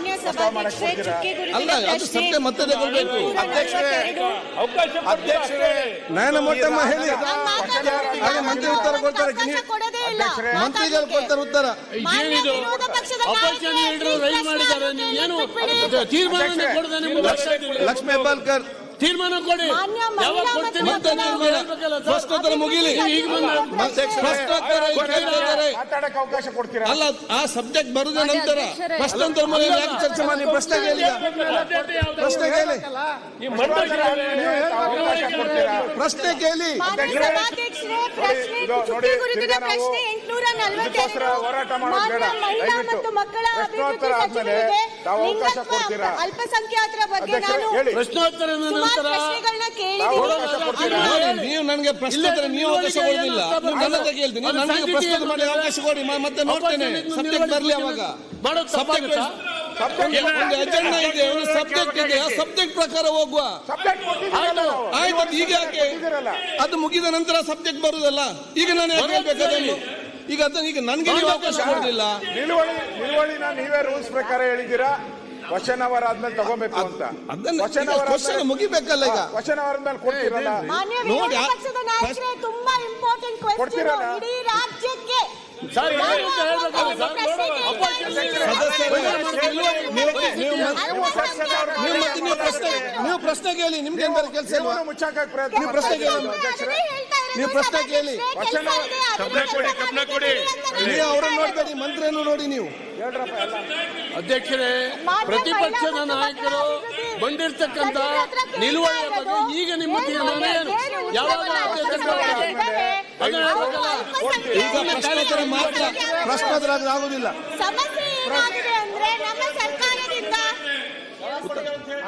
ಮಾನ್ಯ ಸಭಾಧ್ಯಕ್ಷರೇ ಅಲ್ಲ, ಅದು ಪ್ರಶ್ನೆ. ಸತ್ಯ ಮತ್ತೆ ತಗೊಳ್ಬೇಕು. ಅಧ್ಯಕ್ಷರೇ, ಮೊಟ್ಟಮ್ಮ ಹೇಳಿ. ನಾನ್ ಮಂತ್ರಿ ಉತ್ತರ ಕೊಡ್ತಾರೆ. ಮಂತ್ರಿಗಳು ಕೊಡ್ತಾರೆ ಉತ್ತರ ಇದೇನಿದು ಮಾಡಿದ್ದಾರೆ ನೀವು ಏನು. ತೀರ್ಮಾನ ಲಕ್ಷ್ಮೀ ಹೆಬ್ಬಾಳ್ಕರ್ ತೀರ್ಮಾನ ಕೊಡಿ ಯಾವಾಗ ಕೊಡ್ತೀನಿ ಅಂತ. ಪ್ರಶ್ನೋತ್ತರ ಮುಗಿಲಿ ಮಾತಾಡಕ್ಕೆ ಅವಕಾಶ ಕೊಡ್ತೀರಾ ಅಲ್ಲ ಆ ಸಬ್ಜೆಕ್ಟ್ ಬರುದ ನಂತರ. ಪ್ರಶ್ನೋತ್ತರ ಮುಗಿಲಿ ಯಾಕೆ ಚರ್ಚೆ ಮಾಡಿ ಪ್ರಶ್ನೆ ಕೇಳಿ. ಪ್ರಶ್ನೆ ಕೇಳಿ ಪ್ರಶ್ನೆ ಕೇಳಿ ನೋಡಿ, ಹೋರಾಟ ಮಾಡೋದು ಬೇಡ. ದಯವಿಟ್ಟು. ಪ್ರಶ್ನೋತ್ತರ ಆದ್ಮೇಲೆ ಸಚಿವರಿಗೆ ತಾವು ಅವಕಾಶ ಕೊಡ್ತೀರಾ? ಅಲ್ಪಸಂಖ್ಯಾತರ ಬಗ್ಗೆ ನಾನು ಹೇಳಿ. ಪ್ರಶ್ನೋತ್ತರದ ನಂತರ ಪ್ರಶ್ನೆಗಳನ್ನ ತಾವು ಅವಕಾಶ ಕೊಡ್ತೀರಾ? ನೀವು ನನಗೆ ಪ್ರಶ್ನೋತ್ತರ ನೀವು ಅವಕಾಶ ನನ್ನ ಹತ್ರ ಕೇಳ್ತೀನಿ. ಅದು ನನಗೆ ಪ್ರಶ್ನೋತ್ತರ ಮಾಡಿ ಅವಕಾಶ ಕೊಡಿ. ಮ- ಮತ್ತೆ ನೋಡ್ತೇನೆ. ಸಬ್ಜೆಕ್ಟ್ ಬರಲಿ ಅವಾಗ. ಸಬ್ಜೆಕ್ಟ್? ಒಂದು ಅಜೆಂಡಾ ಇದೆ. ಒಂದು ಸಬ್ಜೆಕ್ಟ್ ಇದೆ. ಆ ಸಬ್ಜೆಕ್ಟ್ ಪ್ರಕಾರ ಹೋಗುವ. ಆಯ್ತು. ಈಗ ಯಾಕೆ? ಅದು ಮುಗಿದ ನಂತರ ಸಬ್ಜೆಕ್ಟ್ ಬರುದಲ್ಲ. ಈಗ ನಾನು ಯಾಕೆ ಹೇಳ್ಬೇಕು ಅದನ್ನು? ಈಗ ಅದನ್ನ ಈಗ ನನಗೆ ನೀವು ಅವಕಾಶ ಕೊಡಲಿಲ್ಲ ನಿಲುವಳಿ ನಿಲುವಳಿನ ನೀವೇ ರೂಲ್ಸ್ ಪ್ರಕಾರ ಹೇಳಿದ್ದೀರಾ? ವಚನ ಅವರ್ ಆದ್ಮೇಲೆ ತಗೋಬೇಕು ಅಂತ. ವಚನ ವಚನ ಮುಗಿಬೇಕಲ್ಲ ಈಗ. ವಚನ ಅವರ್ ಮೇಲೆ ಕೊಡ್ತೀರಲ್ಲ? ಮಾನ್ಯ ನೋಡಿ, ವಿರೋಧ ಆ- ಪಕ್ಷದ ನಾಯಕರೇ ತುಂಬಾ ಇಂಪಾರ್ಟೆಂಟ್ ಕ್ವೆಶ್ಚನ್ ಕೊಡ್ತೀರಲ್ಲ? ಇಡೀ ರಾಜ್ಯಕ್ಕೆ. ನೀವು ಪ್ರಶ್ನೆ ನೀವು ಪ್ರಶ್ನೆ ಕೇಳಿ. ನಿಮ್ಗೆ ಕೆಲಸ ಪ್ರಶ್ನೆ ಕೇಳಿ. ಕೇಳಿ. ನೀವು ಪ್ರಶ್ನೆ ಕೇಳಿ. ನೀವು ಅವರನ್ನು ನೋಡ್ಬೇಡಿ ಮಂತ್ರಿಯನ್ನು ನೋಡಿ ನೀವು. ಅಧ್ಯಕ್ಷರೇ ಪ್ರತಿಪಕ್ಷದ ನಾಯಕರು ಬಂದಿರತಕ್ಕಂತ ನಿಲುವಳಿಯ ಬಗ್ಗೆ ಈಗ ನಿಮ್ಮ ತೀರ್ಮಾನ ಏನು? ಯಾವಾಗ. ಈಗ ಪ್ರಶ್ನೋತ್ತರ ಮಾತ್ರ ಪ್ರಶ್ನೋತ್ತರ ಆದ್ರೆ ಆಗುದಿಲ್ಲ ಸಮಸ್ಯೆ ಏನಾಗಿದೆ ಅಂದ್ರೆ ನಮ್ಮ ಸರ್ಕಾರದಿಂದ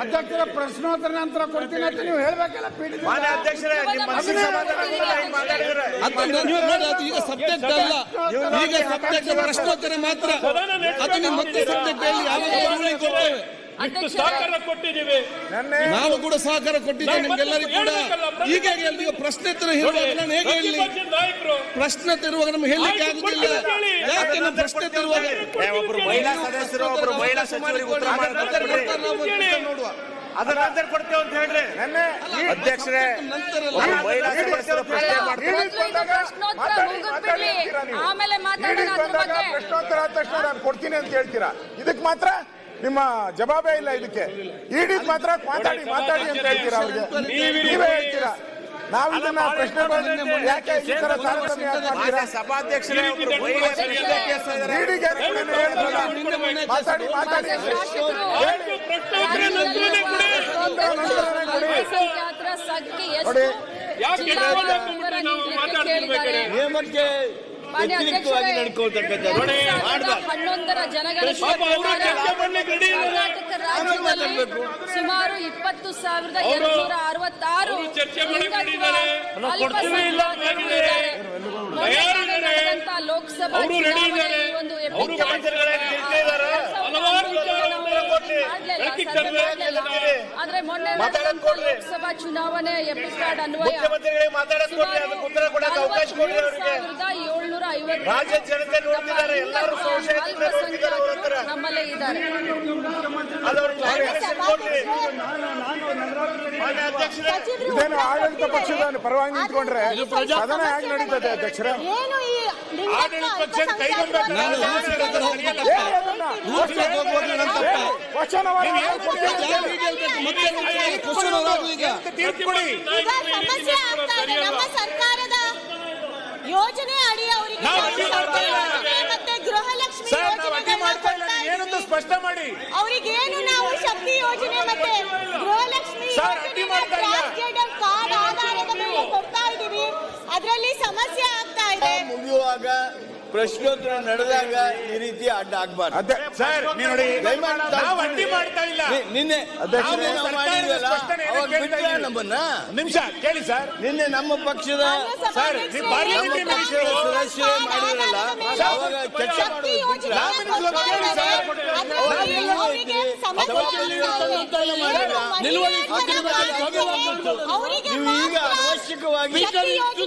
ಅಧ್ಯಕ್ಷರ ಪ್ರಶ್ನೋತ್ತರ ನಂತರ ಕೊಡ್ತೀನಿ ಅಂತ ನೀವು ಹೇಳ್ಬೇಕಲ್ಲ. ಮಾನ್ಯ ಅಧ್ಯಕ್ಷರೇ ನಿಮ್ಮ ಮನಸ್ಸಿನ ಹಿಂಗ್ ಮಾತಾಡಿದ್ರೆ ನೀವು ನೋಡಿ ಅದು ಈಗ ಸಬ್ಜೆಕ್ಟ್ ಅಲ್ಲ. ಈಗ ಸಬ್ಜೆಕ್ಟ್ ಪ್ರಶ್ನೋತ್ತರ ಮಾತ್ರ ಅದು ನೀವು ಮತ್ತೆ ಸಬ್ಜೆಕ್ಟ್ ಹೇಳಿ ಯಾವಾಗ ಕೊಡ್ತೇವೆ ಇಷ್ಟು ಸಹಕಾರ ಕೊಟ್ಟಿದ್ದೀವಿ. ನೆನ್ನೆ ನಾವು ಕೂಡ ಸಹಕಾರ ಕೊಟ್ಟಿದ್ದೇವೆ ನಿಮ್ಗೆಲ್ಲರಿಗೂ ಕೂಡ. ಈಗ ಈಗ ಪ್ರಶ್ನೆ ಹೇಳುವಾಗ ನಾನು ಹೇಗೆ ಹೇಳಿ ನಾಯಕರು ಪ್ರಶ್ನೆ ತರುವಾಗ ನಮ್ಗೆ ಹೇಳಲಿಕ್ಕೆ ಆಗುದಿಲ್ಲ. ಯಾಕೆ ನಾವು ಪ್ರಶ್ನೆ ತರುವಾಗ ಒಬ್ಬರು ಒಬ್ರು ಮಹಿಳಾ ಸದಸ್ಯರು ಒಬ್ಬರು ಮಹಿಳಾ ಸಚಿವರಿಗೆ ಉತ್ತರ ನೋಡುವ. ಅದರ ನಂತರ ಕೊಡ್ತೇವೆ ಅಂತ ಹೇಳ್ರಿ. ನೆನ್ನೆ ಅಧ್ಯಕ್ಷರೇ ಮಹಿಳಾ ಸದಸ್ಯರು ಪ್ರಶ್ನೆ ಮಾಡ್ತಾರೆ. ಪ್ರಶ್ನೋತ್ತರ. ಪ್ರಶ್ನೋತ್ತರ ಆದ ತಕ್ಷಣ ನಾನು ಕೊಡ್ತೀನಿ ಅಂತ ಹೇಳ್ತೀರಾ? ಇದಕ್ಕೆ ಮಾತ್ರ ನಿಮ್ಮ ಜವಾಬೇ ಇಲ್ಲ ಇದಕ್ಕೆ. ಇಡಿ ಮಾತ್ರ ಮಾತಾಡಿ ಮಾತಾಡಿ ಅಂತ ಹೇಳ್ತೀರಾ ಅವ್ರಿಗೆ? ನೀವೇ ಹೇಳ್ತೀರಾ? ನಾವು ಇದನ್ನ ಪ್ರಶ್ನೆ ಯಾಕೆ ಈ ತರ ತಾರತಮ್ಯ ಯಾಕೆ ಮಾಡ್ತೀರಾ? ಸಭಾಧ್ಯಕ್ಷರೇ ಮಾತಾಡಿ ಮಾತಾಡಿ ನೋಡಿ, ವ್ಯತಿರಿಕ್ತವಾಗಿ ನಡ್ಕೊಳ್ತಕ್ಕಂಥದ್ದು. ಹನ್ನೊಂದರ ಜನಗಣತಿ ಸುಮಾರು ಇಪ್ಪತ್ತು ಸಾವಿರದ ಎರಡ್ನೂರ ಅರವತ್ತಾರು ಅವರು ಚರ್ಚೆ ಮಾಡಕ್ಕೆ ಆದ್ರೆ ಮೊನ್ನೆ. ಲೋಕಸಭಾ ಚುನಾವಣೆ ಅನ್ವಯ. ಮುಖ್ಯಮಂತ್ರಿಗಳಿಗೆ ಮಾತಾಡಕ್ ಕೊಡ್ಲಿ ಅದಕ್ಕೆ ಉತ್ತರ ಕೊಡಕ್ಕೆ ಅವಕಾಶ ಕೊಡ್ಲಿ ಅವರಿಗೆ. ಏಳ್ನೂರ ಐವತ್ತು ನಮ್ಮಲ್ಲೇ ಇದ್ದಾರೆ. ಇದೇನು ಆಡಳಿತ ಪಕ್ಷದ ಪರವಾಗಿ ನಿಂತ್ಕೊಂಡ್ರೆ ಸದನ ಹೇಗೆ ನಡೀತದೆ ಅಧ್ಯಕ್ಷರೇ? ಏನು ಸರ್ಕಾರದ ಯೋಜನೆ ಅಡಿ ಅವರಿಗೆ ಮತ್ತೆ ಗೃಹಲಕ್ಷ್ಮಿ ಏನಂತ ಸ್ಪಷ್ಟ ಮಾಡಿ. ಅವರಿಗೇನು ನಾವು ಶಕ್ತಿ ಯೋಜನೆ ಮತ್ತೆ ಗೃಹಲಕ್ಷ್ಮಿ. ಕಾರ್ಡ್ ಆಧಾರದ ಮೇಲೆ ಕೊಡ್ತಾ ಇದೀವಿ ಅದರಲ್ಲಿ ಸಮಸ್ಯೆ ಆಗ್ತಾ ಇದೆ. ಮುಗಿಯುವಾಗ ಪ್ರಶ್ನೋತ್ತರ ನಡೆದಾಗ ಈ ರೀತಿ ಅಡ್ಡ ಆಗ್ಬಾರ್ದು. ಸರ್ ನೀವು ನೋಡಿ ದಯಮಾಡಿ ನಾವು ಅಡ್ಡಿ ಮಾಡ್ತಾ ಇಲ್ಲ. ನಿನ್ನೆ ಅಧ್ಯಕ್ಷರೇ, ನಾವು ಸರ್ಕಾರದ ಮಾಡಿದ್ವಲ್ಲ, ಸ್ಪಷ್ಟನೆ ಏನಕ್ಕೆ ಅವಾಗ ಕೇಳ್ತಾ ಬಿಟ್ರಾ ಇದ್ದೀವಿ? ನಮ್ಮನ್ನ? ನಿಮಿಷ ಕೇಳಿ ಸರ್. ನಿನ್ನೆ ನಮ್ಮ ಪಕ್ಷದ ಸರ್ ನೀವು ಪಾರ್ಲಿಮೆಂಟ್ ಏನು ಮಿನಿಸ್ಟರ್ ಸದಸ್ಯರೇ ಮಾಡಿದ್ರಲ್ಲ, ಅವಾಗ ಚರ್ಚೆ ಮಾಡೋದು ಬಿಟ್ರಾ? ನಾವು ಈಗ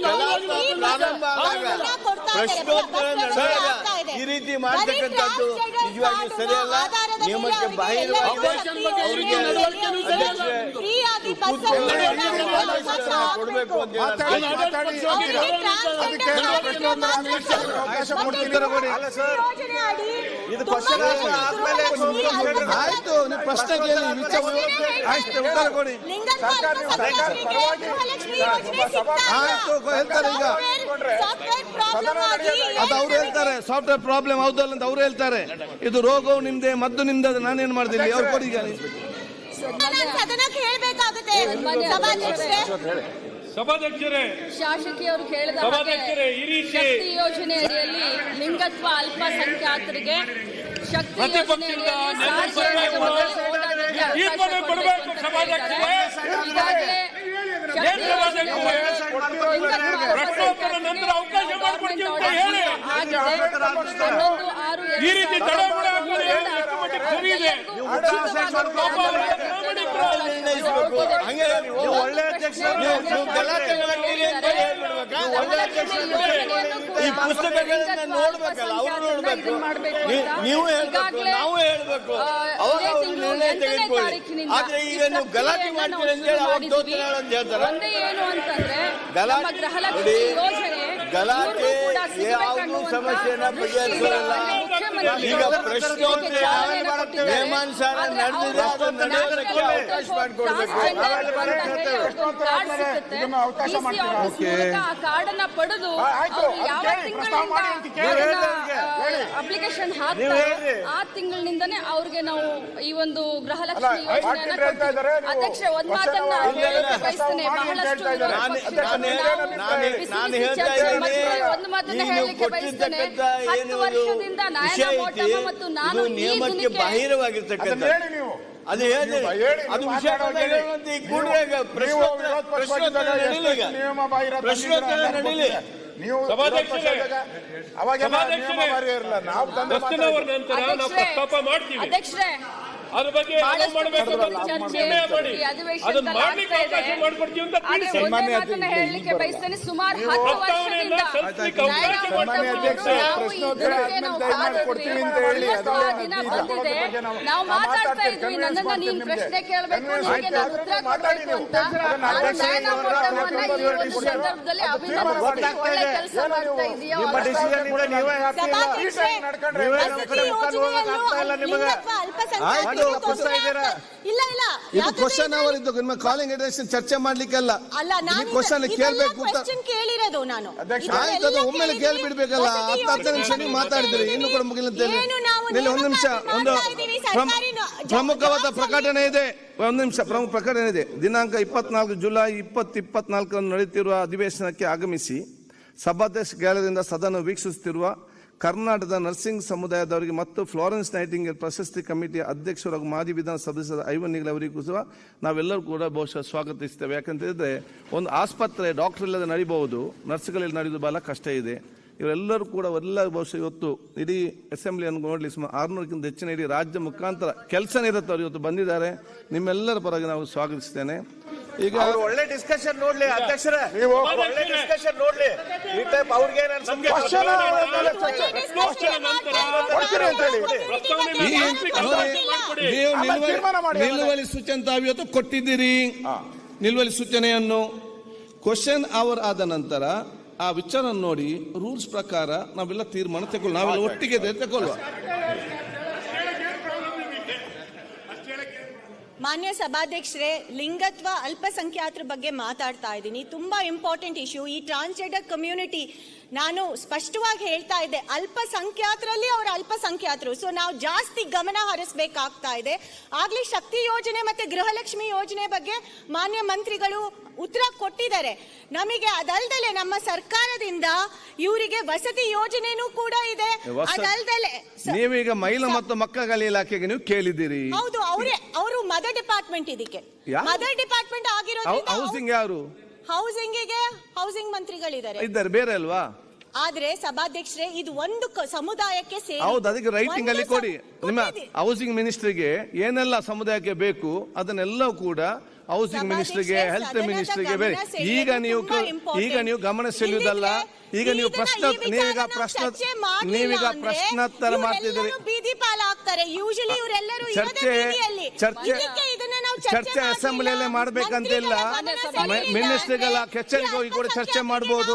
ಕಲಾಪ ಪ್ರಾರಂಭ ಆದಾಗ ಇದ್ದಾರೆ. ಪ್ರಶ್ನೋತ್ತರ ಪ್ರಶ್ನೆ ನಡೆದಾಗ ಆಗ್ತಾ ಇದೆ. ಈ ರೀತಿ ಮಾಡ್ತಕ್ಕಂಥದ್ದು transgender ನಿಜವಾಗಿ ಸರಿಯಲ್ಲ ನಿಯಮಕ್ಕೆ ಕೊಡ್ಬೇಕು ಇದು ಆಯ್ತು. ನೀವು ಪ್ರಶ್ನೆ ಅಷ್ಟೇ ಉತ್ತರ ಕೊಡಿ. ಸರ್ಕಾರ ಆಯ್ತು ಹೇಳ್ತಾರೆ ಈಗ. ಅದು ಅವ್ರು ಹೇಳ್ತಾರೆ ಸಾಫ್ಟ್ವೇರ್ ಪ್ರಾಬ್ಲಮ್ ಹೌದಲ್ಲ ಅಂತ ಅವ್ರು ಹೇಳ್ತಾರೆ. ಇದು ರೋಗವು ನಿಮ್ದೆ ಮದ್ದು ನಿಮ್ದು ಅದು ನಾನೇನ್ ಮಾಡ್ತೀನಿ? ಅವ್ರು ಕೊಡಿ ಈಗ ನಾನು ಸದನಕ್ಕೆ ಸಭಾಧ್ಯಕ್ಷರೇ. ಸಭಾಧ್ಯಕ್ಷರೇ. ಶಾಸಕಿಯವರು ಕೇಳಿದ ಸಭಾಧ್ಯಕ್ಷರೇ, ಈ ರೀತಿ- ಶಕ್ತಿ ಯೋಜನೆ ಅಡಿಯಲ್ಲಿ ಲಿಂಗತ್ವ ಅಲ್ಪಸಂಖ್ಯಾತರಿಗೆ ಶಕ್ತಿ. ಸಭಾಧ್ಯಕ್ಷರೇ. ಈಗಾಗಲೇ ಪ್ರಶ್ನೋತ್ತರ ನಂತರ ಅವಕಾಶ ಮಾಡಿಕೊಡ್ತೀವಿ ಅಂತ ಹೇಳಿ. ಈ ರೀತಿ ತಡಮಾಡ ಹಾಕೋದು ಎಷ್ಟು ಮಟ್ಟಿಗೆ ಸರಿ ಇದೆ? ಒಳ್ಳೆ ಈ ಪುಸ್ತಕಗಳನ್ನ ನೋಡ್ಬೇಕಲ್ಲ ಅವ್ರು ನೋಡ್ಬೇಕು. ನೀವು ಹೇಳ್ಬೇಕು ನಾವು ಹೇಳ್ಬೇಕು. ಅವಾಗ ಅವ್ರು ನಿರ್ಣಯ ತೆಗೆದುಕೊಳ್ಳಿ. ಆದ್ರೆ ಈಗ ನೀವು ಗಲಾಟೆ ಮಾಡ್ತೀರಿ ಅಂತ ಹೇಳಿ ಅವಾಗ ದೋತನಾಳ ಅಂತ ಹೇಳ್ತಾರೆ. ಗಲಾಟೆ- ಗಲಾಟೆ ಯಾವ್ದು ಸಮಸ್ಯೆನ ಬಗೆಹರಿಸೋಲ್ಲ ಈಗ ಪ್ರಶ್ನೋತ್ತರ ಆದ್ರೆ ನಡೆದಿದೆ ನಡೆಯೋದಕ್ಕೆ ಅವಕಾಶ ಮಾಡಿಕೊಡ್ಬೇಕು. ಅವಕಾಶ ಮಾಡ್ತೀರಾ? ಅಪ್ಲಿಕೇಶನ್ ಹಾಕ್ತಾರೆ ಆ ತಿಂಗಳಿನಿಂದನೇ ಅವ್ರಿಗೆ ನಾವು ಈ ಒಂದು ಗೃಹಲಕ್ಷ್ಮಿ ಯೋಜನೆಯನ್ನ ಅಧ್ಯಕ್ಷ ಒಂದ್ ಮಾತನ್ನ ಹೇಳಕ್ಕೆ ಬಯಸ್ತೇನೆ. ಬಹಳಷ್ಟು ಒಂದು ಮಾತನ್ನ ಹೇಳಲಿಕ್ಕೆ ಬಯಸ್ತೇನೆ. ಹತ್ತು ಏನು ವರ್ಷದಿಂದ ಮೋಟಮ್ಮ ಮತ್ತು ನಾನು ಈ ನಿಯಮಕ್ಕೆ ಬಾಹಿರವಾಗಿರ್ತಕ್ಕಂಥ ಅದನ್ನ ಹೇಳಿ ನೀವು. ಅದು ಹೇಳಿ. ಹೇಳಿ, ಅದು ವಿಷಯ ನೀವು ಪ್ರಶ್ನೋತ್ತರ ನಡೀಲಿ ಈಗ. ನಿಯಮ ಬಾಹಿರ ಪ್ರಶ್ನೋತ್ತರ ನಡೀಲಿ. ನೀವು ಅವಾಗ ನಿಯಮ ಇರಲ್ಲ. ನಾವು ತಂದೆ ಕ್ವಶನ್ ಅವರ್ ನಂತರ ನಾವು ಅಧ್ಯಕ್ಷರೇ, ಪ್ರಸ್ತಾಪ ಮಾಡ್ತೀವಿ. ಅಧ್ಯಕ್ಷರೇ ಅದ್ರ ಬಗ್ಗೆ ಮಾಡಬೇಕು ಅಂತ ಚರ್ಚೆ ನಿರ್ಣಯ ಮಾಡಿ. ಈ ಅಧಿವೇಶನದಲ್ಲಿ ಅದನ್ನ ಮಾಡ್ಲಿಕ್ಕೆ ಅವಕಾಶ ಮಾಡ್ಕೊಡ್ತೀವಿ ಅಂತ ಆದ್ರೆ ತಿಳಿಸಿ. ಒಂದೇ ಮಾತನ್ನ ಹೇಳಲಿಕ್ಕೆ ಬಯಸ್ತೇನೆ ಸುಮಾರು ಹತ್ತು ವರ್ಷದಿಂದ ನಾವು ಮಾತಾಡ್ತಾ ಇದ್ವಿ ನನ್ನನ್ನ ನೀನ್ ಪ್ರಶ್ನೆ. ಕೇಳಬೇಕು ನಾನು ಉತ್ತರ ಕೊಡಬೇಕು ಅಂತ ಈ. ಸಂದರ್ಭದಲ್ಲಿ ಒಳ್ಳೆ. ಕೆಲಸ ಮಾಡ್ತಾ ಇದೆಯೋ ನಿಮ್ಮ ತೊಂದರೆ ಆಗ್ತಾ- ಇಲ್ಲ ಇಲ್ಲ. ಇದು ಕ್ವಶನ್ ಅವರ್ ಇದು ನಿಮ್ಮ ಕಾಲಿಂಗ್ ಅಡ್ರೆಸ್ ಚರ್ಚೆ ಮಾಡ್ಲಿಕ್ಕೆಲ್ಲ ಅಲ್ಲ. ನಾನು ಕ್ವಶನ್ ಕೇಳ್ಬೇಕು ಅಂತ. ಕೇಳಿರೋದು ನಾನು. ಆಯ್ತು ಅದು ಒಮ್ಮೆಲೆ. ಕೇಳ್ಬಿಡ್ಬೇಕಲ್ಲ. ಹತ್ತು ಹತ್ತು ನಿಮಿಷ ನೀವು ಮಾತಾಡಿದ್ರಿ. ಇನ್ನು ಕೂಡ ಮುಗಿಲ್ಲ ಅಂತ ಏನು ನಾವು ಇಲ್ಲಿ ಒಂದು ನಿಮಿಷ ಒಂದು ಪ್ರಮುಖವಾದ ಪ್ರಕಟಣೆ ಇದೆ. ಒಂದು ನಿಮಿಷ ಪ್ರಮುಖ ಪ್ರಕಟಣೆ ಇದೆ. ದಿನಾಂಕ ಇಪ್ಪತ್ನಾಲ್ಕು ಜುಲೈ ಇಪ್ಪತ್ತು ಇಪ್ಪತ್ನಾಲ್ಕರಂದು ನಡೆಯುತ್ತಿರುವ ಅಧಿವೇಶನಕ್ಕೆ ಆಗಮಿಸಿ ಸಭಾಧ್ಯಕ್ಷ ಗ್ಯಾಲರಿಯಿಂದ ಸದನ ವೀಕ್ಷಿಸುತ್ತಿರುವ ಕರ್ನಾಟಕದ ನರ್ಸಿಂಗ್ ಸಮುದಾಯದವರಿಗೆ ಮತ್ತು ಫ್ಲಾರೆನ್ಸ್ ನೈಟಿಂಗೇಲ್ ಪ್ರಶಸ್ತಿ ಕಮಿಟಿಯ ಅಧ್ಯಕ್ಷರು ಹಾಗೂ ಮಾಜಿ ವಿಧಾನ ಸದಸ್ಯರ ಐವನ್ ಅವರಿಗೂ ಸಹ ನಾವೆಲ್ಲರೂ ಕೂಡ ಬಹುಶಃ ಸ್ವಾಗತಿಸ್ತೇವೆ. ಯಾಕಂತ ಹೇಳಿದ್ರೆ ಒಂದು ಆಸ್ಪತ್ರೆ ಡಾಕ್ಟರ್ ಇಲ್ಲದೆ ನಡಿಬಹುದು, ನರ್ಸ್ಗಳಲ್ಲಿ ನಡೆಯುವುದು ಬಹಳ ಕಷ್ಟ ಇದೆ. ಇವರೆಲ್ಲರೂ ಕೂಡ ಎಲ್ಲ ಬಹುಶಃ ಇವತ್ತು ಇಡೀ ಅಸೆಂಬ್ಲಿಯನ್ನು ನೋಡಲಿ ಸುಮಾರು ಆರುನೂರಕ್ಕಿಂತ ಹೆಚ್ಚಿನ ಇಡೀ ರಾಜ್ಯ ಮುಖಾಂತರ ಕೆಲಸ ಅವ್ರು ಇವತ್ತು ಬಂದಿದ್ದಾರೆ. ನಿಮ್ಮೆಲ್ಲರ ಪರವಾಗಿ ನಾವು ಸ್ವಾಗತಿಸ್ತೇನೆ. ಈಗ ಅವ್ರು ಒಳ್ಳೆ ಡಿಸ್ಕಷನ್ ನೋಡ್ಲಿ ಅಧ್ಯಕ್ಷರೇ. ನೀವು ಒಳ್ಳೆ ಡಿಸ್ಕಷನ್ ನೋಡ್ಲಿ. ಈ ಟೈಪ್ ಅವ್ರಿಗೆ. ನಿಲುವಳಿ ಸೂಚನೆ ತಾವು ಇವತ್ತು ಕೊಟ್ಟಿದ್ದೀರಿ. ನಿಲುವಳಿ ಸೂಚನೆಯನ್ನು. ಕ್ವಶನ್ ಅವರ್ ಆದ ನಂತರ ಆ ವಿಚಾರ ನೋಡಿ ರೂಲ್ಸ್ ಪ್ರಕಾರ ನಾವೆಲ್ಲ ತೀರ್ಮಾನ ತಗೊಳ್ಳೋ ನಾವೆಲ್ಲ ಒಟ್ಟಿಗೆ ತಗೊಳ್ಳುವ ಮಾನ್ಯ ಸಭಾಧ್ಯಕ್ಷರೇ ಲಿಂಗತ್ವ ಅಲ್ಪಸಂಖ್ಯಾತರ ಬಗ್ಗೆ ಮಾತಾಡ್ತಾ ಇದ್ದೀನಿ. ತುಂಬಾ ಇಂಪಾರ್ಟೆಂಟ್ ಇಶ್ಯೂ ಈ ಟ್ರಾನ್ಸ್ಜೆಂಡರ್ ಕಮ್ಯುನಿಟಿ ನಾನು ಸ್ಪಷ್ಟವಾಗಿ ಹೇಳ್ತಾ ಇದ್ದೆ ಅಲ್ಪಸಂಖ್ಯಾತರಲ್ಲಿ ಅವರ ಅಲ್ಪಸಂಖ್ಯಾತರು. ಸೊ ನಾವು ಜಾಸ್ತಿ ಗಮನ ಹರಿಸಬೇಕಾಗ್ತಾ ಇದೆ. ಆಗ್ಲಿ ಶಕ್ತಿ ಯೋಜನೆ ಮತ್ತೆ ಗೃಹಲಕ್ಷ್ಮಿ ಯೋಜನೆ ಬಗ್ಗೆ ಮಾನ್ಯ ಮಂತ್ರಿಗಳು ಉತ್ತರ ಕೊಟ್ಟಿದ್ದಾರೆ. ನಮಗೆ ಅದಲ್ದಲೆ ನಮ್ಮ ಸರ್ಕಾರದಿಂದ ಇವರಿಗೆ ವಸತಿ ಯೋಜನೆನೂ ಕೂಡ ಇದೆ. ಅದಲ್ದಲೆ ನೀವೀಗ ಮಹಿಳಾ ಮತ್ತು ಮಕ್ಕಳ ಇಲಾಖೆಗೆ ನೀವು ಕೇಳಿದ್ದೀರಿ. ಹೌದು ಅವರೇ ಅವರು ಮದರ್ ಡಿಪಾರ್ಟ್ಮೆಂಟ್ ಇದಕ್ಕೆ? ಮದರ್ ಡಿಪಾರ್ಟ್ಮೆಂಟ್ ಆಗಿರೋದು ಹೌಸಿಂಗ್ ಯಾರು? ಹೌಸಿಂಗಿಗೆ ಹೌಸಿಂಗ್ ಮಂತ್ರಿಗಳಿದ್ದಾರೆ. ಇದ್ದಾರೆ ಬೇರೆ ಅಲ್ವಾ? ಆದ್ರೆ ಸಭಾಧ್ಯಕ್ಷರೇ ಇದು ಒಂದು ಕ- ಸಮುದಾಯಕ್ಕೆ ಸೇರಿ ಹೌದು ಅದಕ್ಕೆ ರೈಟಿಂಗ್ ಅಲ್ಲಿ ಒಂದು ಕೊಡಿ ನಿಮ್ಮ. ಹೌಸಿಂಗ್ ಮಿನಿಸ್ಟ್ರಿಗೆ ಏನೆಲ್ಲ ಸಮುದಾಯಕ್ಕೆ ಬೇಕು ಅದನ್ನೆಲ್ಲ ಕೂಡ ಹೌಸಿಂಗ್ ಸಭಾಧ್ಯಕ್ಷರೇ, ಮಿನಿಸ್ಟ್ರಿಗೆ ಹೆಲ್ತ್ ಸದನದ ಮಿನಿಸ್ಟ್ರಿಗೆ ಗಮನ ಬೇರೆ. ಸೆಳೆಯೋದು ಈಗ ನೀವು ತುಂಬಾ important. ಈಗ ನೀವು ಗಮನ ಸೆಳೆಯುವುದಲ್ಲ ಈಗ ನೀವು ಇದನ್ನ- ಪ್ರಶ್ನ ಈ ವಿಚಾರನ ನೀವೀಗ ನಾವು ಪ್ರಶ್ನ ಚರ್ಚೆ ಮಾಡ್ಲಿಲ್ಲ ನೀವೀಗ ಅಂದ್ರೆ ಪ್ರಶ್ನೋತ್ತರ ಮಾಡ್ತಿದ್ದೀರಿ. ಇವ್ರೆಲ್ಲರೂ ಬೀದಿ ಪಾಲಾಗ್ತಾರೆ. ಯೂಶಲಿ ಇವರೆಲ್ಲರೂ ಚರ್ಚೆ ಚರ್ಚೆ ಚರ್ಚೆ ಅಸೆಂಬ್ಲಿಯಲ್ಲೇ ಮಾಡ್ಬೇಕಂತಿಲ್ಲ. ಮಿನಿಸ್ಟ್ರಿಗೆಲ್ಲ ಕೆಚ್ಚರಿಗೆ ಹೋಗಿ ಕೂಡ ಚರ್ಚೆ ಮಾಡಬಹುದು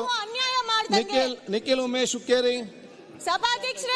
ನಿಖಿಲ್ ನಿಖಿಲ್ ಉಮೇಶ್ ಹುಕ್ಕೇರಿ ಸಭಾಧ್ಯಕ್ಷರೇ